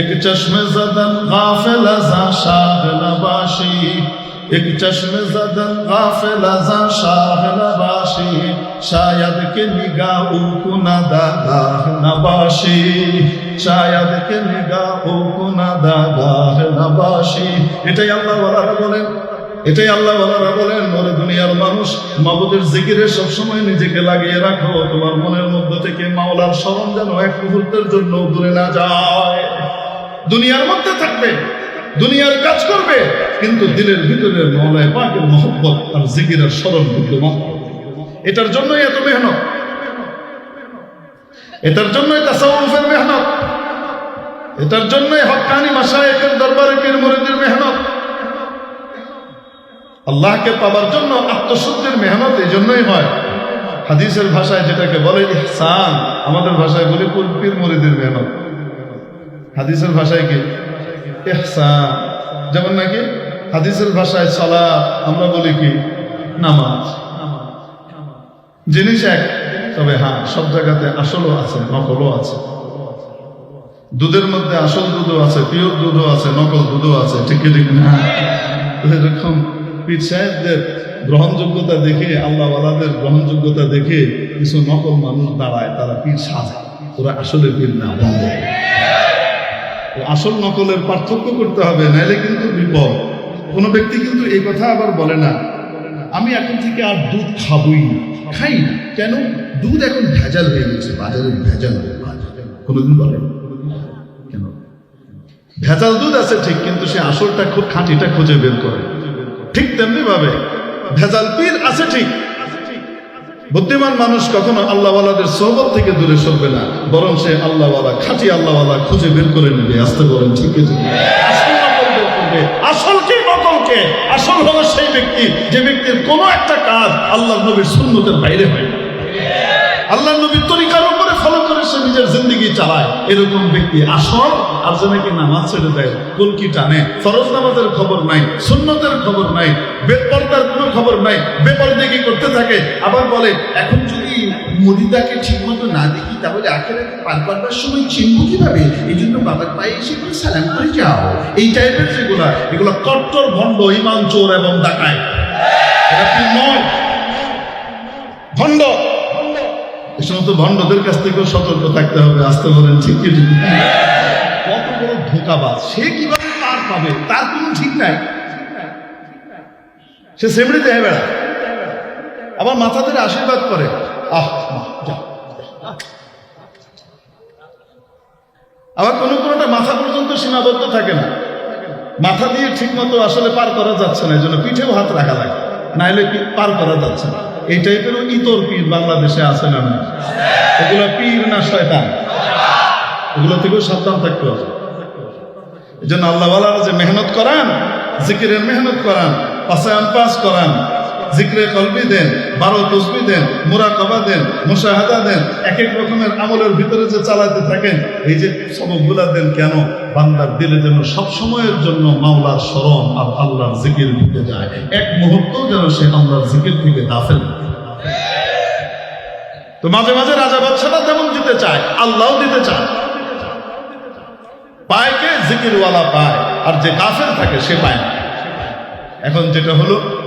এক চশমে জদন গাফেল আজা শাহ নবাসি। এক চশমে জদন গাফেল আজা শাহ নবাসি। শায়দ কে নিগা ও কুনা দাদা নবাসি। শায়দ কে নিগা ও কুনা দাদা নবাসি। এটাই আল্লাহ ওয়ালারা বলেন। এটাই আল্লাহ ওয়ালারা বলেন, ওরে দুনিয়ার মানুষ মাবুদের জিকিরে সব সময় নিজেকে লাগিয়ে রাখো, তোমার মনের মধ্য থেকে মাওলার স্মরণ যেন এক মুহূর্তের জন্য দূরে না যায়। দুনিয়ার মধ্যে থাকবে, দুনিয়ার কাজ করবে, কিন্তু দিলের ভিতরে মৌলায় পাকের মহব্বত আর জিকিরের স্মরণ বিদ্যমান এটার জন্যই এত মেহনত। এটার জন্যই তাসাউফের মেহনত। এটার জন্যই হকানি মাসায়েকের দরবারে পীর মুরিদের মেহনত। আল্লাহকে পাবার জন্য আত্মশুদ্ধির মেহনত এই জন্যই হয়। হাদিসের ভাষায় যেটাকে বলে ইহসান, আমাদের ভাষায় বলি পীর মুরিদের মেহনত। হাদিসের ভাষায় কি? ইহসান। যেমন নাকি? হাদিসের ভাষায় সালা আমরা বলি কি? নামাজ। জিনিস এক, তবে হ্যাঁ সব জায়গাতে আসলও আছে, নকলও আছে। দুধের মধ্যে আসল দুধও আছে, পিওর দুধও আছে, নকল দুধও আছে, ঠিক ঠিক না? এরকম পীর সাহেবদের গ্রহণযোগ্যতা দেখে আল্লাহওয়ালাদের গ্রহণযোগ্যতা দেখে কিছু নকল মানুষ দাঁড়ায়, তারা পীর সাজায় ওরা আসলে পীর না, বন্ধ। আসল নকলের পার্থক্য করতে হবে, নাইলে কিন্তু বিপদ। কোনো ব্যক্তি কিন্তু এই কথা আবার বলে না, আমি এখন থেকে আর দুধ খাবই না, খাই না। কেন? দুধ এখন ভেজাল হয়ে গেছে, বাজারে ভেজাল কোনোদিন বলে কেন? ভেজাল দুধ আছে ঠিক, কিন্তু সে আসলটা খুব খাঁটিটা খুঁজে বের করে। ঠিক তেমনি ভাবে ভেজাল পীর আছে ঠিক বুদ্ধিমান মানুষ কখনো আল্লাহওয়ালাদের সোহবত থেকে দূরে সরবে না, বরং সে আল্লাহওয়ালা, খাঁটি আল্লাহওয়ালা খুঁজে বের করে নেবে। আসতে বলেন, ঠিক আছে আসল কি নকল আসল হলো সেই ব্যক্তি, যে ব্যক্তির কোনো একটা কাজ আল্লাহ নবীর সুন্নতের বাইরে হয়। আল্লাহ নবীর নিজের জিন্দগি চালায়, এরকম ব্যক্তি আসল আর যে নাকি নামাজ ছেড়ে দেয় কলকি টানে? ফরজ নামাজের খবর নাই, সুন্নতের খবর নাই, বেপর্দার কোনো খবর নাই বেপর্দাকি করতে থাকে? আবার বলে, এখন যদি মদিদাকে ঠিক মতো না দেখি, তাহলে আখেরাতে পার করবার সময় চিনব কীভাবে? এই জন্য বাবার পায়ে এসে করে সালাম করে যাও। এই টাইপের যেগুলা, এগুলো কট্টর, ভণ্ড ইমান চোর এবং ডাকায়। নয়? ভণ্ড। এই সমস্ত ভণ্ডদের কাছ থেকেও সতর্ক থাকতে হবে, আসতে বলেন, ঠিক কি, ঠিক কত বড় ধোকাবাজ। সে কীভাবে পার পাবে, তার কোনো ঠিক নাই। সে সেমড়ি দেহে বেড়া। আবার মাথা ধরে আশীর্বাদ করে। আহ। আবার কোনো কোনোটা মাথা পর্যন্ত সীমাবদ্ধ থাকে না। মাথা দিয়ে ঠিক মতো আসলে পার করা যাচ্ছে না এই জন্য পিঠেও হাত রাখা লাগে। নাইলে পার করা যাচ্ছে না। এই টাইপেরও ইতর পীর বাংলাদেশে আছে না এগুলো পীর না শয়তান? এগুলো থেকেও সাবধান থাকতে হবে। এই জন্য আল্লাহওয়ালারা যে, মেহনত করান, জিকিরের মেহনত করান, পাসায়ান পাস করান, জিক্রে কলবি দেন, বারো তসবি দেন, মুরাকাবা দেন, মুশাহাদা দেন এক এক রকমের আমলের ভিতরে যে চালাতে থাকেন, এই যে সবগুলা দেন কেন? বান্দার দিলে যেন সব সময়ের জন্য মাওলার স্মরণ আর আল্লাহর জিকির ঢুকে যায়। এক মুহূর্ত যেন সে আল্লাহর জিকির থেকে হয়। তো মাঝে মাঝে রাজা বাদশারা তেমন দিতে চায়, আল্লাহও দিতে চায়। পায় কে? জিকিরওয়ালা পায়। আর যে কাফের থাকে, সে পায় না। এখন যেটা হলো